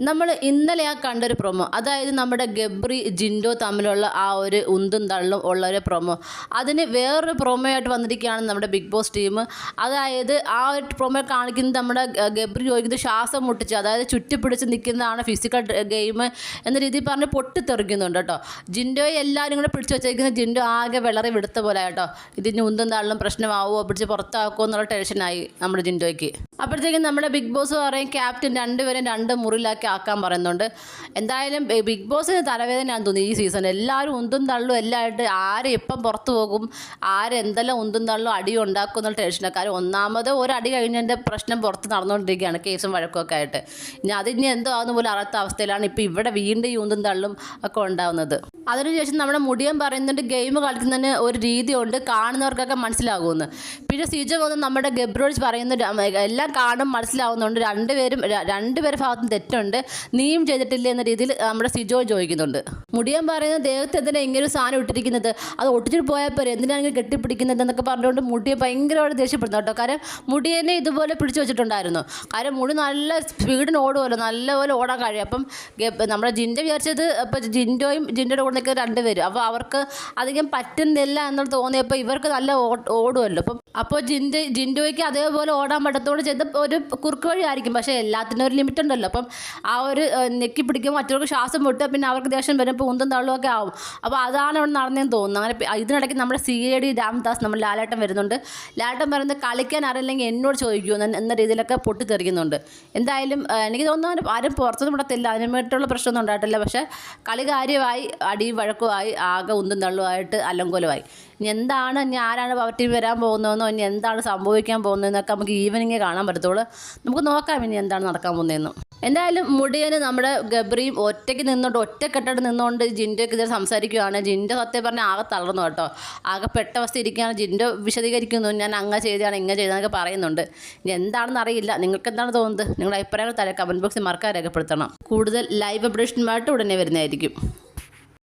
നമ്മൾ ഇന്നലെ ആ കണ്ടൊരു പ്രൊമോ അതായത് നമ്മുടെ ഗബ്രി ജിൻഡോ തമ്മിലുള്ള ആ ഒരു ഉന്തും തള്ളും ഉള്ള ഒരു പ്രൊമോ അതിന് വേറൊരു പ്രൊമോ ആയിട്ട് വന്നിരിക്കുകയാണ് നമ്മുടെ ബിഗ് ബോസ് ടീം അതായത് ആ ഒരു പ്രൊമോ കാണിക്കുന്നത് നമ്മുടെ ഗബ്രി ചോദിക്കുന്നത് ശ്വാസം മുട്ടിച്ച് അതായത് ചുറ്റിപ്പിടിച്ച് നിൽക്കുന്നതാണ് ഫിസിക്കൽ ഗെയിം എന്ന രീതിയിൽ പറഞ്ഞ് പൊട്ടിത്തെറിക്കുന്നുണ്ട് കേട്ടോ. ജിൻഡോയെ എല്ലാവരും കൂടെ പിടിച്ച് വെച്ചേക്കുന്ന ജിൻഡോ ആകെ വിളറി വിടുത്ത പോലെ കേട്ടോ. ഇതിന് ഉന്തും തള്ളും പ്രശ്നമാവുമോ പിടിച്ച് പുറത്താക്കുമോ എന്നുള്ള ടെൻഷനായി നമ്മുടെ ജിൻഡോയ്ക്ക്. അപ്പോഴത്തേക്കും നമ്മുടെ ബിഗ് ബോസ് പറയും ക്യാപ്റ്റൻ രണ്ടുപേരും രണ്ട് മുറിയിലാക്കി ആക്കാൻ പറയുന്നുണ്ട്. എന്തായാലും ബിഗ് ബോസിന് തലവേദനയാണെന്ന് തോന്നി ഈ സീസൺ എല്ലാവരും ഉന്തും തള്ളും എല്ലായിട്ട് ആര് എപ്പം പുറത്തു പോകും ആരെന്തെല്ലാം ഉന്തും തള്ളും അടി ഉണ്ടാക്കും എന്നുള്ള ടെൻഷനാണ് കാര്യം ഒന്നാമത് ഒരു അടി കഴിഞ്ഞതിന്റെ പ്രശ്നം പുറത്ത് നടന്നുകൊണ്ടിരിക്കുകയാണ് കേസും വഴക്കുമൊക്കെ ആയിട്ട്. ഇനി അതിന് എന്തോ ആവുന്ന പോലും അറിയാത്ത അവസ്ഥയിലാണ് ഇപ്പോൾ ഇവിടെ വീണ്ടും ഈ ഉന്തും തള്ളും ഒക്കെ ഉണ്ടാവുന്നത്. അതിനുശേഷം നമ്മുടെ മുടിയൻ പറയുന്നുണ്ട് ഗെയിം കളിക്കുന്നതിന് ഒരു രീതിയുണ്ട് കാണുന്നവർക്കൊക്കെ മനസ്സിലാകുമെന്ന്. പിന്നെ സിജ വന്ന് നമ്മുടെ ഗബ്രോച്ച് പറയുന്നുണ്ട് എല്ലാം കാണും മനസ്സിലാവുന്നുണ്ട്. രണ്ടുപേരും രണ്ടുപേരുടെ ഭാഗത്തും തെറ്റുണ്ട്. നീയും ചെയ്തിട്ടില്ല എന്ന രീതിയിൽ നമ്മുടെ സിജോ ചോദിക്കുന്നുണ്ട്. മുടിയൻ പറയുന്നത് ദേഹത്ത് എന്തിനാ ഇങ്ങനെ ഒരു സാധനം ഇട്ടിരിക്കുന്നത്? അത് ഒട്ടിച്ചിട്ട് പോയാൽ പോരെ എന്തിനാണ് കെട്ടിപ്പിടിക്കുന്നത് എന്നൊക്കെ പറഞ്ഞുകൊണ്ട് മുടിയെ ഭയങ്കരമായിട്ട് ദേഷ്യപ്പെടുന്നു കേട്ടോ. കാരണം മുടിയെന്നെ ഇതുപോലെ പിടിച്ചു വെച്ചിട്ടുണ്ടായിരുന്നു. കാരണം മുടി നല്ല സ്പീഡിന് ഓടുമല്ലോ നല്ലപോലെ ഓടാൻ കഴിയും. അപ്പം നമ്മുടെ ജിന്റെ വിചാരിച്ചത് ഇപ്പം ജിൻഡോയും ജിൻഡോയുടെ കൂടെ നിൽക്കുന്ന രണ്ടുപേരും. അപ്പോൾ അവർക്ക് അധികം പറ്റുന്നില്ല എന്നുള്ള തോന്നിയപ്പോൾ ഇവർക്ക് നല്ല ഓടുമല്ലോ അപ്പം അപ്പോൾ ജിന്റെ ജിൻഡോയ്ക്ക് അതേപോലെ ഓടാൻ പറ്റത്തോട് ചെയ്ത് ഒരു കുറുക്ക് വഴി ആയിരിക്കും പക്ഷേ എല്ലാത്തിനും ഒരു ലിമിറ്റ് ഉണ്ടല്ലോ. അപ്പം ആ ഒരു ഞെക്കി പിടിക്കും മറ്റവർക്ക് ശ്വാസം പൊട്ട് പിന്നെ അവർക്ക് ദേഷ്യം വരും ഇപ്പോൾ ഉന്തും തള്ളുമൊക്കെ ആവും. അപ്പോൾ അതാണ് അവിടെ നടന്നതെന്ന് തോന്നുന്നു. അങ്ങനെ ഇതിനിടയ്ക്ക് നമ്മുടെ സി എ ഡി രാംദാസ് നമ്മൾ ലാലേട്ടൻ വരുന്നുണ്ട്. ലാലേട്ടൻ പറയുന്നത് കളിക്കാൻ അറിയില്ലെങ്കിൽ എന്നോട് ചോദിക്കൂ എന്ന രീതിയിലൊക്കെ പൊട്ടിത്തെറിക്കുന്നുണ്ട്. എന്തായാലും എനിക്ക് തോന്നുന്നു ആരും പുറത്തൊന്നും വിടത്തില്ല അതിനുമായിട്ടുള്ള പ്രശ്നമൊന്നും ഉണ്ടായിട്ടില്ല. പക്ഷേ കളി കാര്യമായി അടിയും വഴക്കുമായി ആകെ ഉന്തും തള്ളുമായിട്ട് അലങ്കോലമായി. ഇനി എന്താണ് ഇനി ആരാണ് പവർ ടീം വരാൻ പോകുന്നതെന്നോ ഇനി എന്താണ് സംഭവിക്കാൻ പോകുന്നതെന്നൊക്കെ നമുക്ക് ഈവനിങ്ങേ കാണാൻ പറ്റത്തുള്ളൂ. നമുക്ക് നോക്കാം ഇനി എന്താണ് നടക്കാൻ പോകുന്നതെന്ന്. എന്തായാലും മുടിയന് നമ്മുടെ ഗബ്രിയും ഒറ്റയ്ക്ക് നിന്നുകൊണ്ട് ഒറ്റക്കെട്ടായിട്ട് നിന്നുകൊണ്ട് ജിൻഡോക്ക് ഇതിൽ സംസാരിക്കുകയാണ് ജിൻഡോ സത്യം പറഞ്ഞാൽ ആകെ തളർന്നു കേട്ടോ. ആകെ പെട്ട അവസ്ഥ ഇരിക്കുകയാണ് ജിൻഡോ വിശദീകരിക്കുന്നു. ഞാൻ അങ്ങ ചെയ്താണ് ഇങ്ങനെ ചെയ്തതെന്നൊക്കെ പറയുന്നുണ്ട്. ഇനി എന്താണെന്ന് അറിയില്ല. നിങ്ങൾക്ക് എന്താണ് തോന്നുന്നത്? നിങ്ങളുടെ അഭിപ്രായങ്ങൾ തല കമന്റ് ബോക്സിൽ മറക്കാൻ രേഖപ്പെടുത്തണം. കൂടുതൽ ലൈവ് അപ്ഡേഷനുമായിട്ട് ഉടനെ വരുന്നതായിരിക്കും.